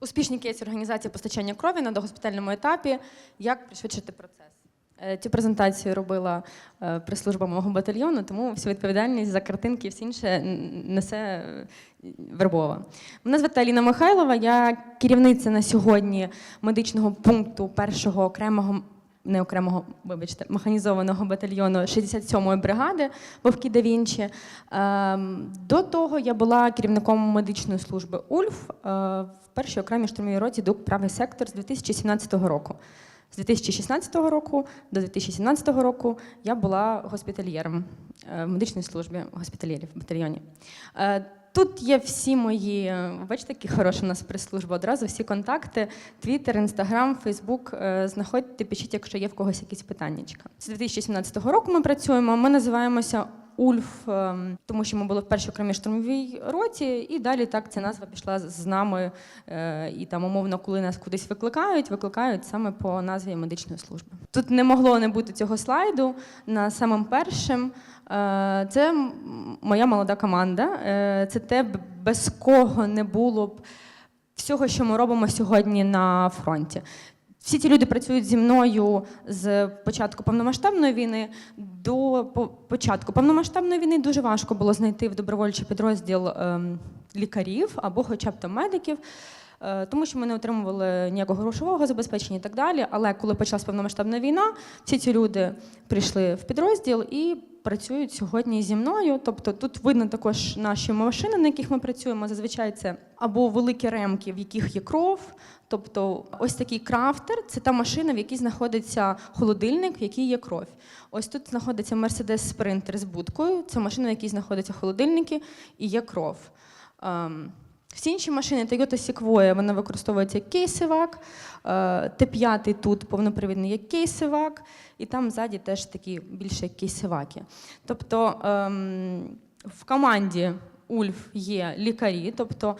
Успішні кейси організації постачання крові на догоспітальному етапі. Як пришвидшити процес? Е, Цю презентацію робила е, прес-служба мого батальйону, тому всю відповідальність за картинки і все інше несе е, Вербова. Мене звати Аліна Михайлова, я керівниця на сьогодні медичного пункту першого окремого. Не окремого, вибачте, механізованого батальйону 67-ї бригади Вовки да Вінчі. Ем, До того я була керівником медичної служби УЛФ е, в першій окремій штурмовій роті ДУК правий сектор з 2017 року. З 2016 року до 2017 року я була госпітальєром е, в медичній службі госпітальєрів в батальйоні. Е, Тут є всі мої, е, бачите, які хороша у нас прес-служба одразу, всі контакти, Твіттер, Інстаграм, Фейсбук. Знаходьте, пишіть, якщо є в когось якісь питання. З 2017 року ми працюємо. Ми називаємося Ульф, ем, тому що ми були в першій окремій штурмовій роті, і далі так ця назва пішла з нами. е, І там, умовно, коли нас кудись викликають, викликають саме по назві медичної служби. Тут не могло не бути цього слайду. На самим першим е, це моя молода команда. Е, Це те, без кого не було б всього, що ми робимо сьогодні на фронті. Всі ці люди працюють зі мною з початку повномасштабної війни до початку повномасштабної війни дуже важко було знайти в добровольчий підрозділ ем, лікарів або хоча б там медиків. е, Тому що ми не отримували ніякого грошового забезпечення і так далі. Але коли почалась повномасштабна війна, всі ці люди прийшли в підрозділ і працюють сьогодні зі мною. Тобто тут видно також наші машини, на яких ми працюємо. Зазвичай це або великі ремки, в яких є кров. Тобто, ось такий крафтер це та машина, в якій знаходиться холодильник, в якій є кров. Ось тут знаходиться Mercedes Sprinter з будкою. Це машина, в якій знаходяться холодильники і є кров. Всі інші машини Toyota Sequoia, вона використовується як кейсивак. Е, Т5 тут повнопривідний як кейсивак, і там ззаді теж такі більше як кейсиваки. Тобто ем, в команді Ульф є лікарі, тобто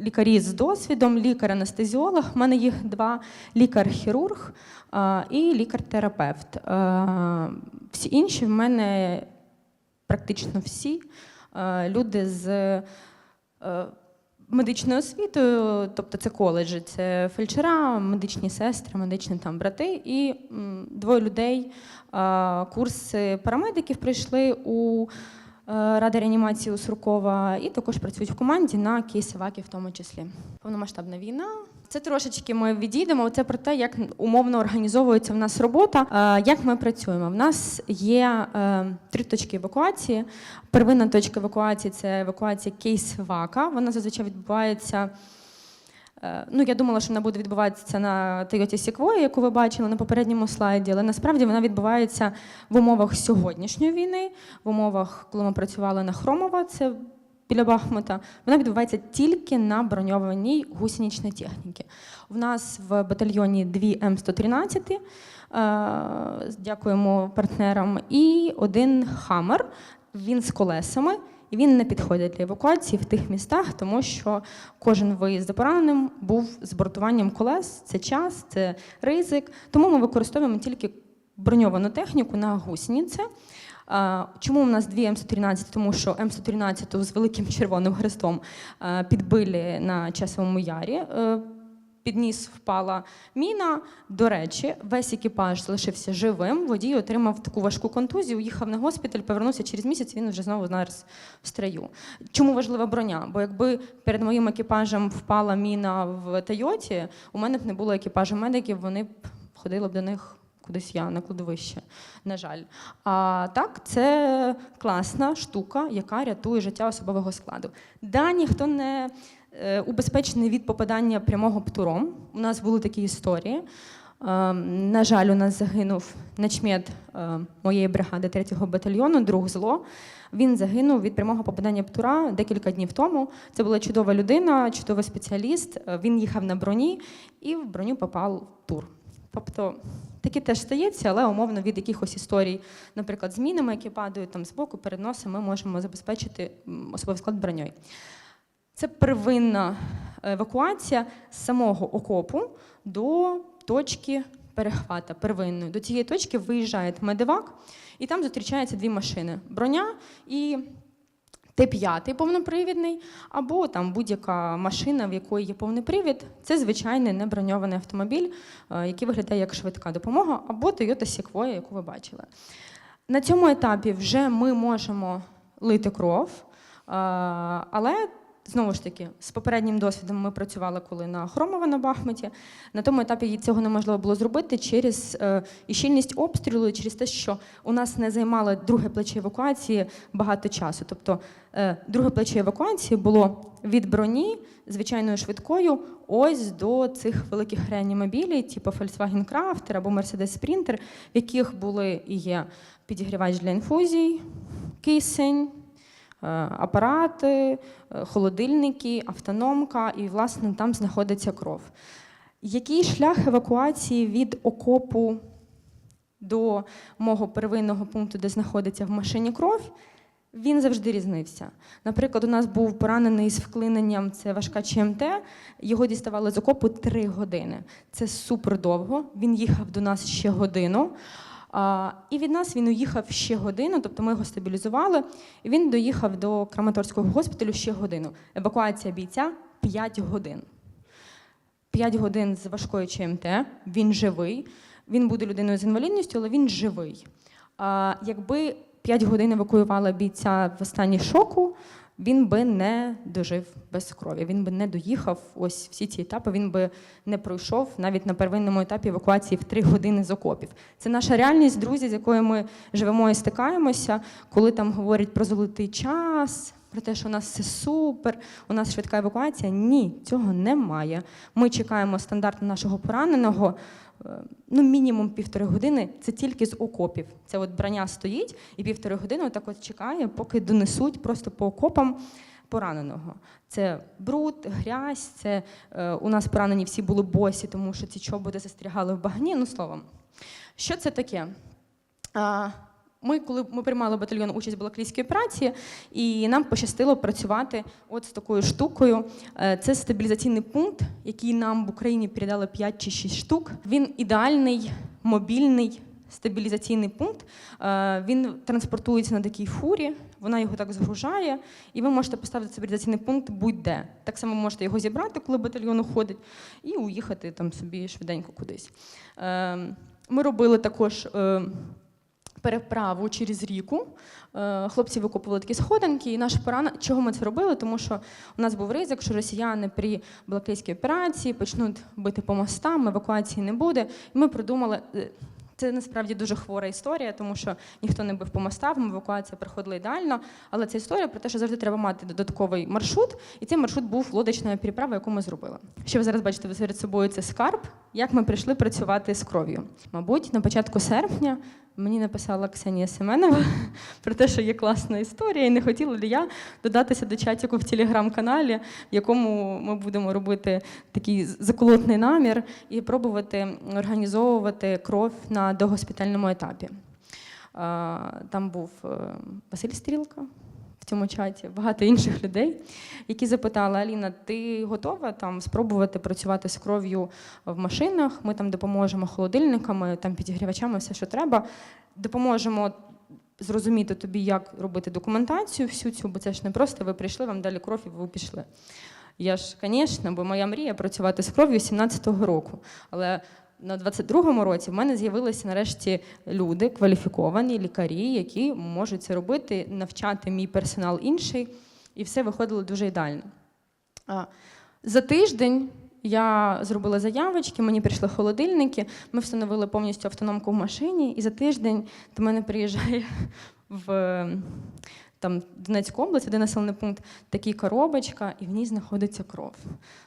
лікарі з досвідом, лікар-анестезіолог. У мене їх два: лікар-хірург е, і лікар-терапевт. Е, Всі інші в мене практично всі люди з медичною освітою, тобто це коледжі, це фельдшера, медичні сестри, медичні там брати, і двоє людей е, курси парамедиків прийшли у е, Ради реанімації у Суркова і також працюють в команді на кейсивакі в тому числі. Повномасштабна війна. Це трошечки ми відійдемо. Це про те, як умовно організовується в нас робота. Е, Як ми працюємо? В нас є е, три точки евакуації. Первинна точка евакуації це евакуація кейс-вака. Вона зазвичай відбувається. е, Ну, я думала, що вона буде відбуватися на Toyota Sequoia, яку ви бачили на попередньому слайді, але насправді вона відбувається в умовах сьогоднішньої війни, в умовах, коли ми працювали на Хромова, це біля Бахмута. Вона відбувається тільки на броньованій гусеничній техніці. У нас в батальйоні дві М113, е, дякуємо партнерам, і один Хаммер. Він з колесами. І він не підходить для евакуації в тих містах, тому що кожен виїзд за пораненим був з бортуванням колес. Це час, це ризик. Тому ми використовуємо тільки броньовану техніку на гусениці. Чому у нас дві М113? Тому що М113 з великим червоним хрестом підбили на часовому ярі. Е, Під ніс впала міна. До речі, весь екіпаж залишився живим. Водій отримав таку важку контузію, уїхав на госпіталь, повернувся через місяць. Він вже знову зараз в строю. Чому важлива броня? Бо якби перед моїм екіпажем впала міна в Тойоті, у мене б не було екіпажу медиків, вони б ходили б до них кудись я на кладовище. На жаль. А так, це класна штука, яка рятує життя особового складу. Да, ніхто не е, убезпечений від попадання прямого птуром. У нас були такі історії. Е, На жаль, у нас загинув начмет е, моєї бригади 3-го батальйону, друг зло. Він загинув від прямого попадання птура декілька днів тому. Це була чудова людина, чудовий спеціаліст. Він їхав на броні і в броню попав тур. Тобто таке теж стається, але умовно від якихось історій, наприклад, з мінами, які падають там збоку, перед носом, ми можемо забезпечити особовий склад броньою. Це первинна евакуація з самого окопу до точки перехвата первинної. До цієї точки виїжджає медивак, і там зустрічаються дві машини: броня і Т5 повнопривідний, або там будь-яка машина, в якої є повний привід, це звичайний неброньований автомобіль, е, який виглядає як швидка допомога, або Toyota Sequoia, яку ви бачили. На цьому етапі вже ми можемо лити кров, е, але знову ж таки, з попереднім досвідом ми працювали коли на Хромова на Бахмуті. На тому етапі цього неможливо було зробити через е, і щільність обстрілу, і через те, що у нас не займало друге плече евакуації багато часу. Тобто е, друге плече евакуації було від броні звичайною швидкою ось до цих великих реанімобілів, типу Volkswagen Crafter або Mercedes Sprinter, в яких були і є підігрівач для інфузій, кисень. Е, Апарати, е, холодильники, автономка, і, власне, там знаходиться кров. Який шлях евакуації від окопу до мого первинного пункту, де знаходиться в машині кров, він завжди різнився. Наприклад, у нас був поранений з вклиненням, це важка ЧМТ, його діставали з окопу три години. Це супер довго. Він їхав до нас ще годину. І від нас він уїхав ще годину, тобто ми його стабілізували, і він доїхав до Краматорського госпіталю ще годину. Евакуація бійця 5 годин. 5 годин з важкою ЧМТ, він живий. Він буде людиною з інвалідністю, але він живий. Якби 5 годин евакуювала бійця в стані шоку, він би не дожив без крові. Він би не доїхав ось всі ці етапи. Він би не пройшов навіть на первинному етапі евакуації в три години з окопів. Це наша реальність, друзі, з якою ми живемо і стикаємося, коли там говорять про золотий час. Про те, що у нас все супер, у нас швидка евакуація. Ні, цього немає. Ми чекаємо стандарт нашого пораненого. е, Ну, мінімум півтори години це тільки з окопів. Це от броня стоїть і півтори години отак от чекає, поки донесуть просто по окопам пораненого. Це бруд, грязь, це е, у нас поранені всі були босі, тому що ці чоботи застрягали в багні. Ну, словом, що це таке? А, Ми, коли ми приймали батальйон участь в Балаклійській операції, і нам пощастило працювати от з такою штукою. Е, Це стабілізаційний пункт, який нам в Україні передали 5 чи 6 штук. Він ідеальний, мобільний. Стабілізаційний пункт. Е, Він транспортується на такій фурі, вона його так згружає, і ви можете поставити стабілізаційний пункт будь-де. Так само можете його зібрати, коли батальйон уходить, і уїхати там собі швиденько кудись. Е, Ми робили також е, переправу через ріку. Е, Хлопці викопували такі сходинки, і наш поран... Чого ми це робили? Тому що у нас був ризик, що росіяни при Балаклійській операції почнуть бити по мостам, евакуації не буде. І ми придумали. е, Це насправді дуже хвора історія, тому що ніхто не бив по мостам, евакуація проходила ідеально. Але це історія про те, що завжди треба мати додатковий маршрут, і цей маршрут був лодочна переправа, яку ми зробили. Що ви зараз бачите ви перед собою, це скарб. Як ми прийшли працювати з кров'ю? Мабуть, на початку серпня мені написала Ксенія Семенова про те, що є класна історія, і не хотіла ли я додатися до чатіку в телеграм-каналі, в якому ми будемо робити такий заколотний намір і пробувати організовувати кров на догоспітальному етапі. Там був е, Василь Стрілка в цьому чаті, багато інших людей, які запитали: Аліна, ти готова там спробувати працювати з кров'ю в машинах? Ми там допоможемо холодильниками, там підігрівачами, все, що треба. Допоможемо зрозуміти тобі, як робити документацію всю цю, бо це ж не просто ви прийшли, вам дали кров і ви пішли. Я ж, звісно, бо моя мрія працювати з кров'ю 17-го року. Але на 22-му році в мене з'явилися нарешті люди, кваліфіковані лікарі, які можуть це робити, навчати мій персонал інший, і все виходило дуже ідеально. За тиждень я зробила заявочки, мені прийшли холодильники, ми встановили повністю автономку в машині, і за тиждень до мене приїжджає в там, Донецьку область, один населений пункт, такий коробочка, і в ній знаходиться кров.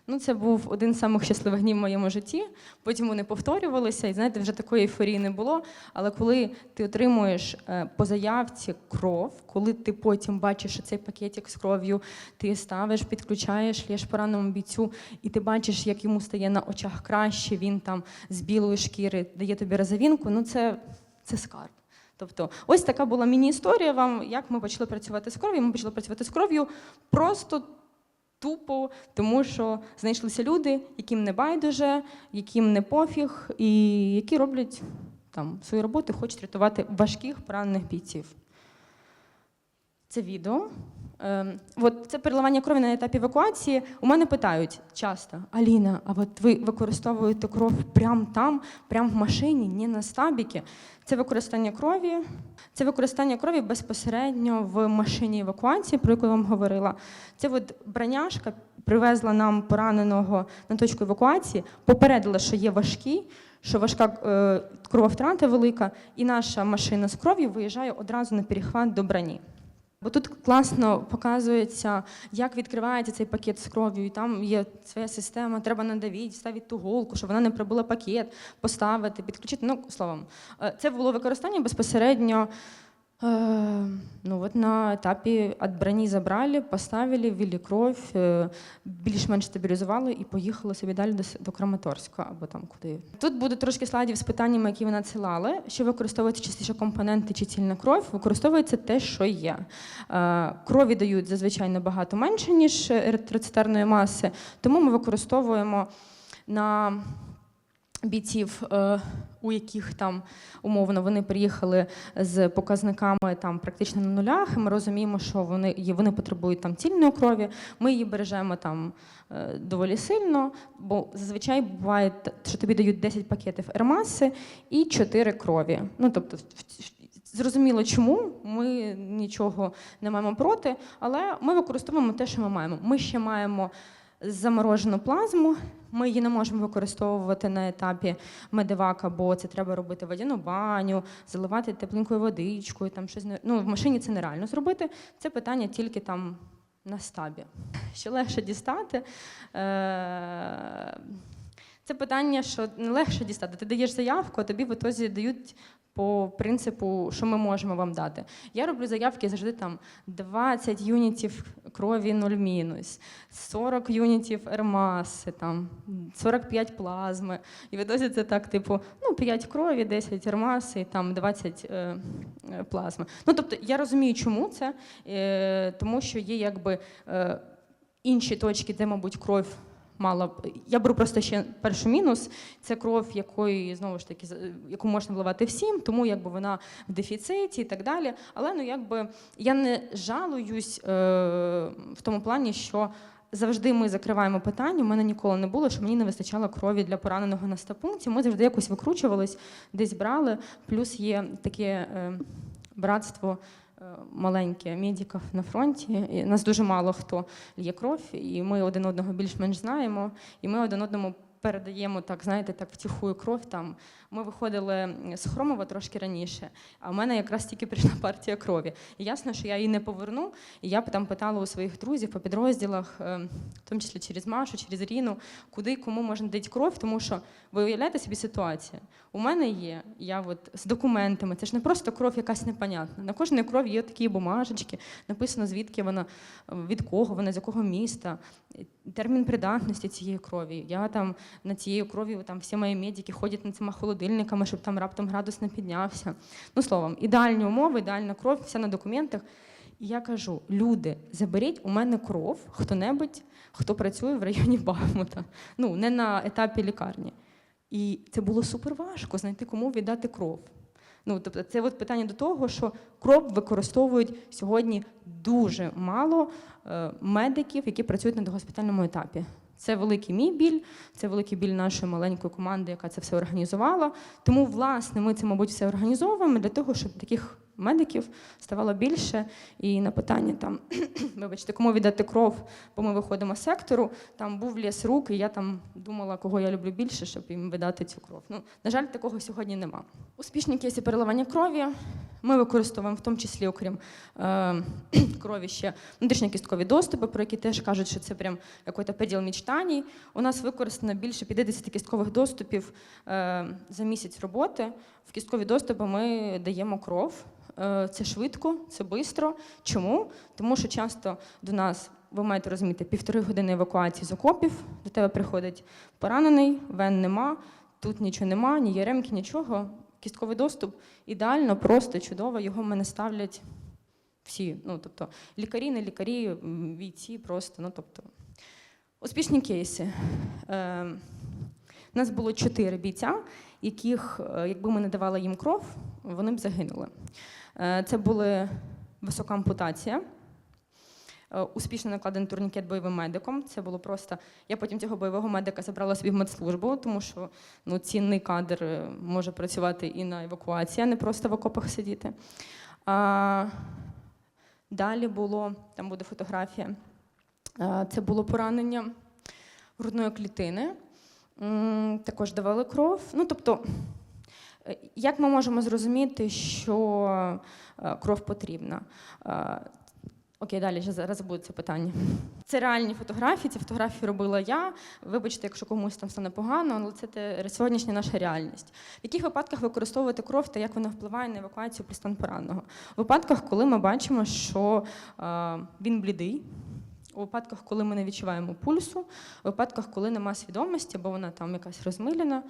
Ну, це був один з самих щасливих днів в моєму житті. Потім вони повторювалися, і знаєте, вже такої ейфорії не було. Але коли ти отримуєш е, по заявці кров, коли ти потім бачиш що цей пакетик з кров'ю, ти ставиш, підключаєш, лєш пораненому бійцю, і ти бачиш, як йому стає на очах краще, він там з білої шкіри дає тобі розовінку, ну це, це скарб. Тобто, ось така була міні-історія вам, як ми почали працювати з кров'ю. Ми почали працювати з кров'ю просто тупо, тому що знайшлися люди, яким не байдуже, яким не пофіг, і які роблять там свою роботу, хочуть рятувати важких поранених бійців. Це відео. Ем, от це переливання крові на етапі евакуації. У мене питають часто: Аліна, а от ви використовуєте кров прямо там, прямо в машині, не на стабіки. Це використання крові. Це використання крові безпосередньо в машині евакуації, про яку я вам говорила. Це от броняшка привезла нам пораненого на точку евакуації, попередила, що є важкий, що важка е, крововтрата велика, і наша машина з кров'ю виїжджає одразу на перехват до броні. Бо тут класно показується, як відкривається цей пакет з кров'ю, і там є своя система, треба надавити, ставити ту голку, щоб вона не пробила пакет, поставити, підключити. Ну, словом, е, це було використання безпосередньо. Е, ну от на етапі від броні забрали, поставили, ввели кров, е, більш-менш стабілізували і поїхали собі далі до, до Краматорська або там куди. Тут буде трошки слайдів з питаннями, які ви надсилали. Що використовується частіше компоненти чи цільна кров? Використовується те, що є. Е, Крові дають зазвичай набагато менше, ніж еритроцитарної маси, тому ми використовуємо на бійців, е, у яких там умовно вони приїхали з показниками там практично на нулях. І ми розуміємо, що вони вони потребують там цільної крові. Ми її бережемо там е, доволі сильно, бо зазвичай буває, що тобі дають 10 пакетів ермаси і 4 крові. Ну тобто, зрозуміло, чому ми нічого не маємо проти, але ми використовуємо те, що ми маємо. Ми ще маємо заморожену плазму. Ми її не можемо використовувати на етапі медивака, бо це треба робити водяну баню, заливати тепленькою водичкою. Там щось ну, в машині це нереально зробити. Це питання тільки там на стабі. Що легше дістати. Е- Це питання, що легше дістати. Ти даєш заявку, а тобі в ітозі дають по принципу, що ми можемо вам дати. Я роблю заявки завжди там 20 юнітів крові 0 мінус, 40 юнітів ермаси, там 45 плазми. І в ітозі це так, типу, ну 5 крові, 10 ермаси, там 20 е, е, плазми. Ну тобто я розумію, чому це, е, тому що є якби е, інші точки, де, мабуть, кров мала б. Я беру просто ще перший мінус. Це кров, якої знову ж таки яку можна вливати всім, тому якби вона в дефіциті і так далі. Але ну якби я не жалуюсь е, в тому плані, що. Завжди ми закриваємо питання. У мене ніколи не було, що мені не вистачало крові для пораненого на стапункті. Ми завжди якось викручувались, десь брали. Плюс є таке е, братство маленьке медиків на фронті. І нас дуже мало хто лє кров, і ми один одного більш-менш знаємо, і ми один одному передаємо так, знаєте, так втіхую кров. Там ми виходили з Хромова трошки раніше, а в мене якраз тільки прийшла партія крові. І ясно, що я її не поверну. І я там питала у своїх друзів по підрозділах, е, в тому числі через Машу, через Ріну, куди кому можна дати кров, тому що ви уявляєте собі ситуацію. У мене є, я от з документами, це ж не просто кров якась непонятна. На кожній крові є такі бумажечки, написано звідки вона, від кого вона, з якого міста, термін придатності цієї крові. Я там на цією кров'ю там всі мої медики ходять над цими холодильниками, щоб там раптом градус не піднявся. Ну, словом, ідеальні умови, ідеальна кров, все на документах. І я кажу: люди, заберіть у мене кров хто-небудь, хто працює в районі Бахмута. Ну, не на етапі лікарні. І це було супер важко знайти, кому віддати кров. Ну, тобто, це от питання до того, що кроп використовують сьогодні дуже мало е, медиків, які працюють на догоспітальному етапі. Це великий мій біль, це великий біль нашої маленької команди, яка це все організувала. Тому, власне, ми це, мабуть, все організовуємо для того, щоб таких медиків ставало більше. І на питання там, вибачте, кому віддати кров, бо ми виходимо з сектору, там був ліс рук, і я там думала, кого я люблю більше, щоб їм видати цю кров. Ну, на жаль, такого сьогодні нема. Успішні кейси переливання крові ми використовуємо в тому числі, окрім е, крові, ще внутрішньокісткові доступи, про які теж кажуть, що це прям якийсь поділ мечтаній. У нас використано більше 50 кісткових доступів е, за місяць роботи. В кісткові доступи ми даємо кров. Е, Це швидко, це швидко. Чому? Тому що часто до нас, ви маєте розуміти, півтори години евакуації з окопів, до тебе приходить поранений, вен нема, тут нічого нема, ні яремки, нічого. Кістковий доступ ідеально, просто чудово. Його в мене ставлять всі. Ну, тобто, лікарі, не лікарі, бійці, просто. Ну, тобто, успішні кейси. Е, у нас було чотири бійця, яких, е, якби ми не давали їм кров, вони б загинули. Е, Це була висока ампутація. е, успішно накладений турнікет бойовим медиком. Це було просто. Я потім цього бойового медика забрала собі в медслужбу, тому що ну, цінний кадр е, може працювати і на евакуації, а не просто в окопах сидіти. А, далі було, там буде фотографія. Це було поранення грудної клітини. Також давали кров. Ну, тобто, як ми можемо зрозуміти, що е, кров потрібна? Е, Окей, далі ще зараз буде це питання. Це реальні фотографії. Ці фотографії робила я. Вибачте, якщо комусь там стане погано, але це те- сьогоднішня наша реальність. В яких випадках використовувати кров та як вона впливає на евакуацію при стан пораненого? У випадках, коли ми бачимо, що е, він блідий. У випадках, коли ми не відчуваємо пульсу, у випадках, коли нема свідомості, бо вона там якась розмилена.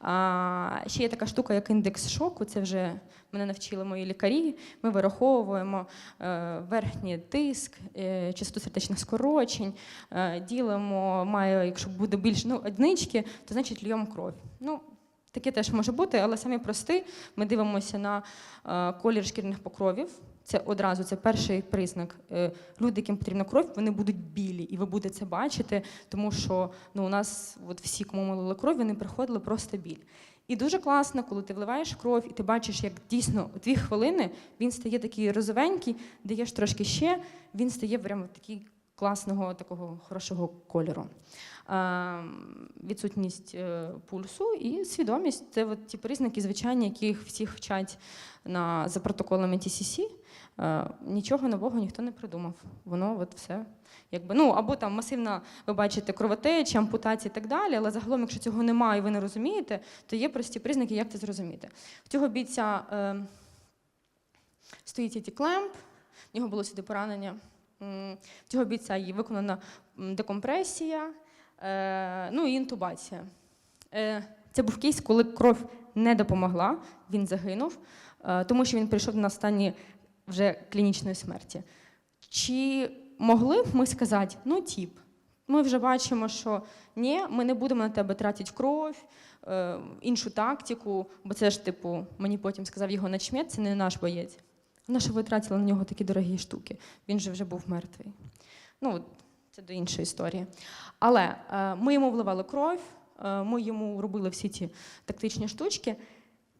А, ще є така штука, як індекс шоку. Це вже мене навчили мої лікарі. Ми вираховуємо е, верхній тиск, е, частоту сердечних скорочень, е, ділимо, має, якщо буде більше ну, однички, то значить льємо кров. Ну, Таке теж може бути, але самі прості. Ми дивимося на колір шкірних покровів. Це одразу це перший признак. Е, Люди, яким потрібна кров, вони будуть білі, і ви будете це бачити, тому що ну, у нас от всі, кому ми кров, вони приходили просто біль. І дуже класно, коли ти вливаєш кров, і ти бачиш, як дійсно у дві хвилини він стає такий розовенький, даєш трошки ще, він стає прямо такий класного, такого хорошого кольору. Е, відсутність е, пульсу і свідомість це от ті признаки, звичайні, яких всіх вчать на, за протоколами TCC. Е, нічого нового ніхто не придумав. Воно от все. Якби, ну, або там масивна, ви бачите, кровотеча, ампутації і так далі, але загалом, якщо цього немає і ви не розумієте, то є прості признаки, як це зрозуміти. В цього бійця е, стоїть Еті Клемп, в нього було сюди поранення. В цього бійця є виконана декомпресія, ну і інтубація. Е, це був кейс, коли кров не допомогла, він загинув, е, тому що він прийшов на стані вже клінічної смерті. Чи могли б ми сказати, ну тіп, ми вже бачимо, що ні, ми не будемо на тебе тратити кров, е, іншу тактику, бо це ж, типу, мені потім сказав його начмет, це не наш боєць. На що ви тратили на нього такі дорогі штуки? Він же вже був мертвий. Ну, це до іншої історії. Але е, ми йому вливали кров, е, ми йому робили всі ці тактичні штучки.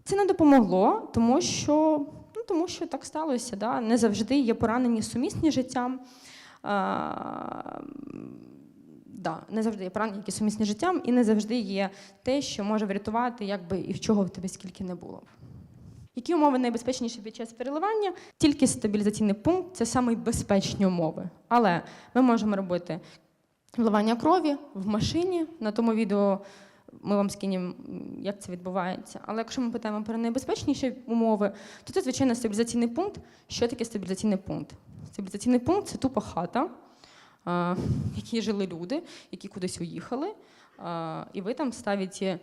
Це не допомогло, тому що, ну, тому що так сталося. Да? Не завжди є поранені сумісні життям. Е, да, не завжди є поранені, які сумісні життям, і не завжди є те, що може врятувати, якби і в чого в тебе скільки не було. Які умови найбезпечніші під час переливання? Тільки стабілізаційний пункт це найбезпечні умови. Але ми можемо робити вливання крові в машині. На тому відео ми вам скинемо, як це відбувається. Але якщо ми питаємо про найбезпечніші умови, то це, звичайно, стабілізаційний пункт. Що таке стабілізаційний пункт? Стабілізаційний пункт це тупо хата, в якій жили люди, які кудись уїхали. І ви там ставите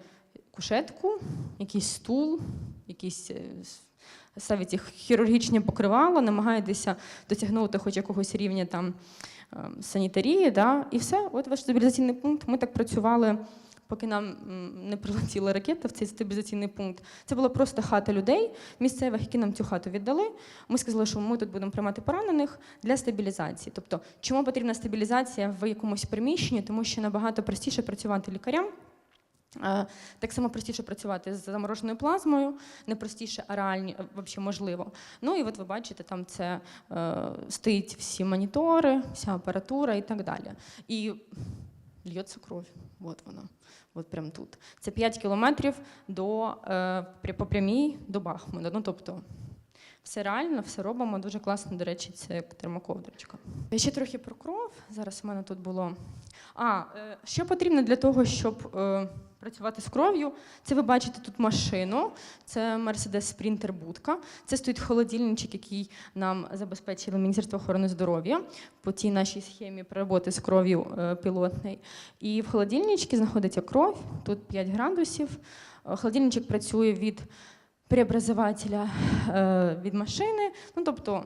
кушетку, якийсь стул, якісь е, с- ставите хірургічні покривала, намагаєтеся досягнути хоч якогось рівня там ем, санітарії, да, і все, от ваш стабілізаційний пункт. Ми так працювали, поки нам не прилетіла ракета в цей стабілізаційний пункт. Це була просто хата людей місцевих, які нам цю хату віддали. Ми сказали, що ми тут будемо приймати поранених для стабілізації. Тобто, чому потрібна стабілізація в якомусь приміщенні? Тому що набагато простіше працювати лікарям. Е, Так само простіше працювати з замороженою плазмою, не простіше, а реальні е, взагалі можливо. Ну і от ви бачите, там це е, стоїть всі монітори, вся апаратура і так далі. І льється кров. От вона, от прямо тут. Це 5 кілометрів до, е, по прямій до Бахмута. Ну, тобто, все реально, все робимо. Дуже класно, до речі, це термоковдрочка. Ще трохи про кров. Зараз у мене тут було. А, е, що потрібно для того, щоб е, працювати з кров'ю? Це ви бачите тут машину, це Mercedes Sprinter будка. Це стоїть холодильничок, який нам забезпечило Міністерство охорони здоров'я по тій нашій схемі роботи з кров'ю е, пілотний. І в холодильничці знаходиться кров, тут 5 градусів. Е, Холодильничок працює від преобразователя е, від машини. Ну, тобто,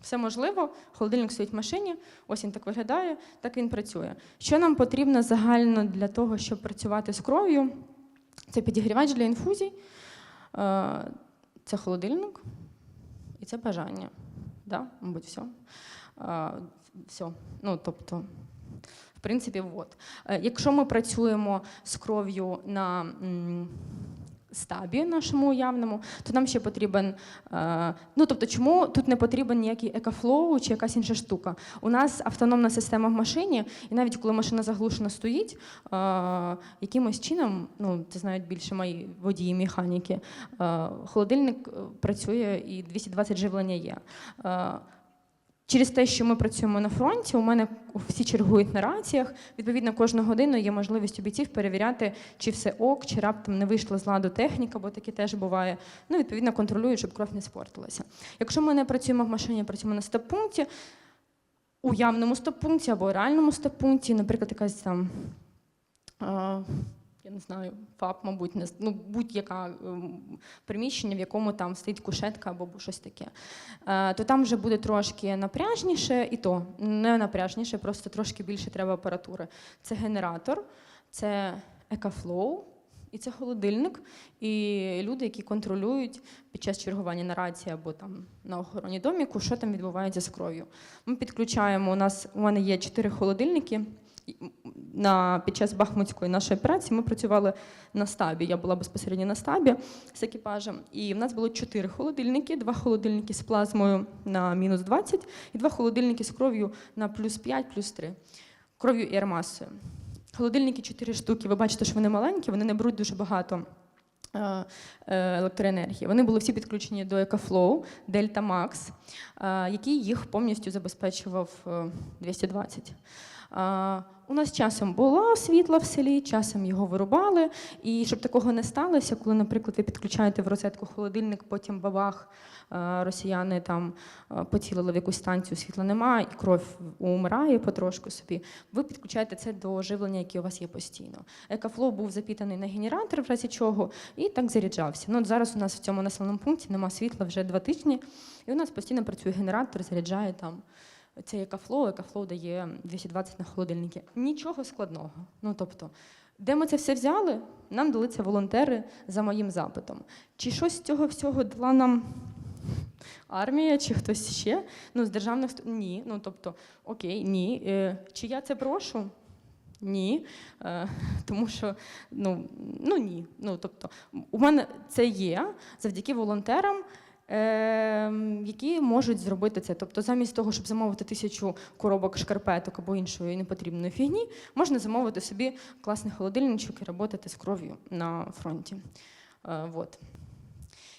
все можливо, холодильник стоїть в машині, ось він так виглядає, так він працює. Що нам потрібно загально для того, щоб працювати з кров'ю? Це підігрівач для інфузій, е, це холодильник і це бажання. Да? Мабуть, все. Все. Ну, тобто, в принципі, от. Е, Якщо ми працюємо з кров'ю на стабі нашому уявному, то нам ще потрібен. Е, ну, тобто, чому тут не потрібен ніякий екофлоу чи якась інша штука? У нас автономна система в машині, і навіть коли машина заглушена стоїть, е, якимось чином, ну це знають більше мої водії, механіки, е, холодильник працює і 220 живлення є. Через те, що ми працюємо на фронті, у мене всі чергують на раціях. Відповідно, кожну годину є можливість у перевіряти, чи все ок, чи раптом не вийшла з ладу техніка, бо таке теж буває. Ну, відповідно, контролюють, щоб кров не спортилася. Якщо ми не працюємо в машині, працюємо на стоп-пункті, у явному стоп-пункті або реальному стоп-пункті, наприклад, якась там. Я не знаю, ФАП, мабуть, не ну, будь-яка ем, приміщення, в якому там стоїть кушетка або щось таке е, то там вже буде трошки напряжніше, і то не напряжніше, просто трошки більше треба апаратури. Це генератор, це екафлоу, і це холодильник, і люди, які контролюють під час чергування на рації або там на охороні доміку, що там відбувається з кров'ю. Ми підключаємо. У нас у мене є чотири холодильники. На, під час Бахмутської нашої операції ми працювали на стабі. Я була безпосередньо на стабі з екіпажем. І в нас було чотири холодильники: два холодильники з плазмою на мінус 20 і два холодильники з кров'ю на плюс 5, плюс 3. Кров'ю і армасою. Холодильники чотири штуки. Ви бачите, що вони маленькі, вони не беруть дуже багато. е, е, Електроенергії. Вони були всі підключені до EcoFlow Delta Max, е, який їх повністю забезпечував е, 220. У нас часом було світло в селі, часом його вирубали. І щоб такого не сталося, коли, наприклад, ви підключаєте в розетку холодильник, потім бабах, е, росіяни там е, поцілили в якусь станцію, світла немає, і кров умирає потрошку собі. Ви підключаєте це до живлення, яке у вас є постійно. Екафлоу був запітаний на генератор, в разі чого, і так заряджався. Ну, от зараз у нас в цьому населеному пункті нема світла вже два тижні, і у нас постійно працює генератор, заряджає там. Це екафлоу, екафлоу дає 220 на холодильники. Нічого складного. Ну тобто, де ми це все взяли? Нам дали це волонтери за моїм запитом. Чи щось з цього всього дала нам армія, чи хтось ще? Ну, з державних ні. Ну тобто, окей, ні. Е, Чи я це прошу? Ні. Е, Тому що ну, ну ні. Ну тобто, у мене це є завдяки волонтерам. Е, Які можуть зробити це. Тобто, замість того, щоб замовити тисячу коробок шкарпеток або іншої непотрібної фігні, можна замовити собі класний холодильничок і працювати з кров'ю на фронті. Е, Вот.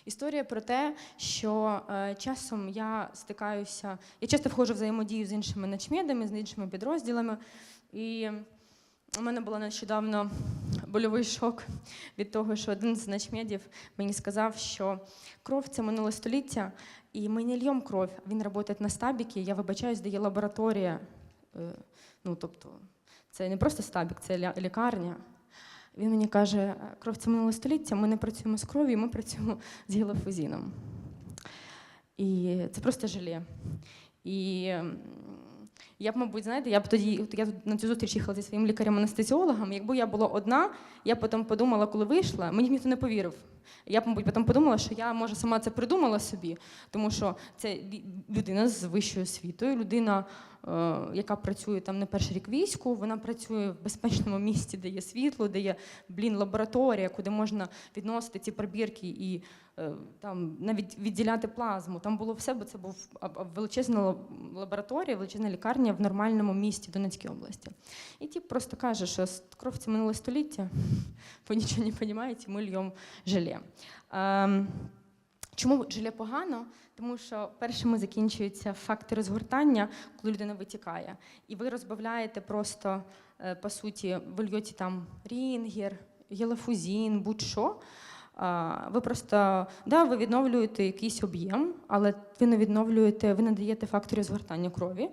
Історія про те, що е, часом я стикаюся, я часто входжу в взаємодію з іншими начмедами, з іншими підрозділами. І у мене був нещодавно больовий шок від того, що один з начмедів мені сказав, що кров це минуле століття, і ми не льємо кров. Він працює на стабіки, я вибачаюсь, де є лабораторія. Е, Ну, тобто, це не просто стабік, це лікарня. Він мені каже, кров це минуле століття, ми не працюємо з кров'ю, ми працюємо з гілофузіном. І це просто желе. І я б, мабуть, знаєте, я б тоді, я на цю зустріч їхала зі своїм лікарем-анестезіологом. Якби я була одна, я б потім подумала, коли вийшла, мені ніхто не повірив. Я б, мабуть, потім подумала, що я, може, сама це придумала собі, тому що це людина з вищою освітою, людина, яка працює там не перший рік війську, вона працює в безпечному місці, де є світло, де є блін, лабораторія, куди можна відносити ці пробірки і е, там навіть відділяти плазму. Там було все, бо це був величезна лабораторія, величезна лікарня в нормальному місті Донецькій області. І тіп просто каже, що кров це минуле століття, ви нічого не розумієте, ми льємо желе. Чому желе погано? Тому що першими закінчуються факти розгортання, коли людина витікає. І ви розбавляєте просто, е, по суті, ви льєте там рінгер, гелофузін, будь-що. Ви просто да, ви відновлюєте якийсь об'єм, але ви не відновлюєте, ви не даєте фактор розгортання крові,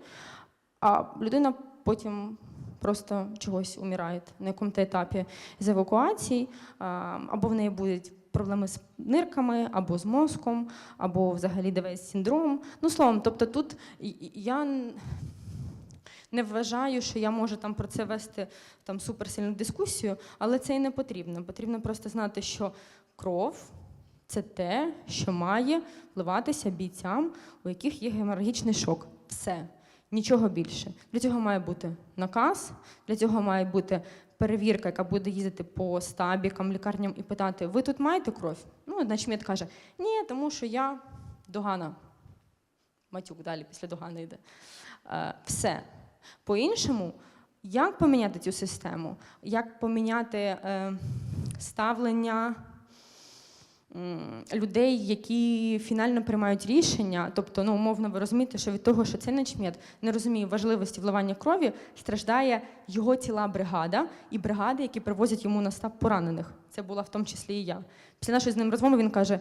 а людина потім просто чогось умирає на якому-то етапі з евакуації, або в неї будуть проблеми з нирками, або з мозком, або взагалі ДВС синдром. Ну, словом, тобто тут я не вважаю, що я можу там про це вести там суперсильну дискусію, але це і не потрібно. Потрібно просто знати, що кров це те, що має вливатися бійцям, у яких є геморрагічний шок. Все. Нічого більше. Для цього має бути наказ, для цього має бути перевірка, яка буде їздити по стабікам, лікарням і питати: ви тут маєте кров? Ну, начмет каже, ні, тому що я догана. Матюк далі після догани йде. Е, все. По-іншому, як поміняти цю систему? Як поміняти е, ставлення людей, які фінально приймають рішення? Тобто, ну, умовно, ви розумієте, що від того, що цей начмет не розуміє важливості вливання крові, страждає його ціла бригада і бригади, які привозять йому на стаб поранених. Це була в тому числі і я. Після нашої з ним розмови він каже: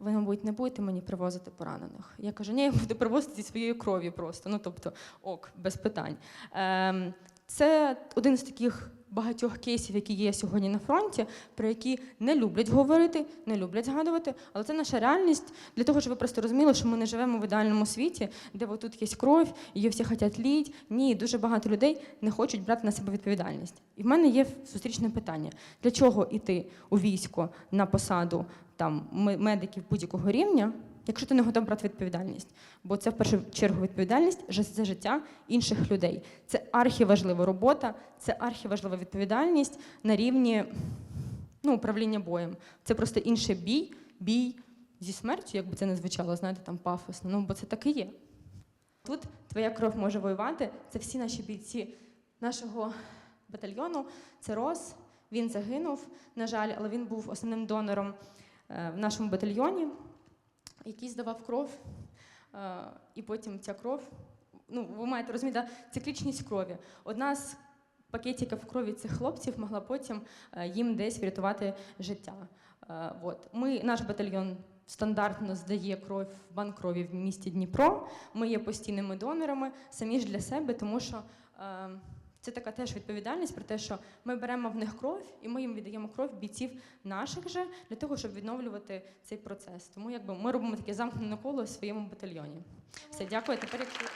ви, мабуть, не будете мені привозити поранених. Я кажу, ні, я буду привозити зі своєї крові просто. Ну, тобто, ок, без питань. Ем, це один з таких багатьох кейсів, які є сьогодні на фронті, про які не люблять говорити, не люблять згадувати, але це наша реальність для того, щоб ви просто розуміли, що ми не живемо в ідеальному світі, де тут є кров, її всі хочуть літь. Ні, дуже багато людей не хочуть брати на себе відповідальність. І в мене є зустрічне питання: для чого йти у військо на посаду там ме- медиків будь-якого рівня, якщо ти не готовий брати відповідальність? Бо це в першу чергу відповідальність за життя інших людей. Це архіважлива робота, це архіважлива відповідальність на рівні ну, управління боєм. Це просто інший бій, бій зі смертю, як би це не звучало, знаєте, там пафосно. Ну, бо це так і є. Тут твоя кров може воювати. Це всі наші бійці нашого батальйону. Це Рос. Він загинув, на жаль, але він був основним донором е, в нашому батальйоні, який здавав кров. Е, І потім ця кров, ну, ви маєте розуміти, циклічність крові. Одна з пакетиків крові цих хлопців могла потім е, їм десь врятувати життя. Е, От. Ми, наш батальйон стандартно здає кров в банк крові в місті Дніпро. Ми є постійними донорами, самі ж для себе, тому що е, це така теж відповідальність про те, що ми беремо в них кров і ми їм віддаємо кров бійців наших же для того, щоб відновлювати цей процес. Тому якби ми робимо таке замкнене коло в своєму батальйоні. Все, дякую. Тепер якщо.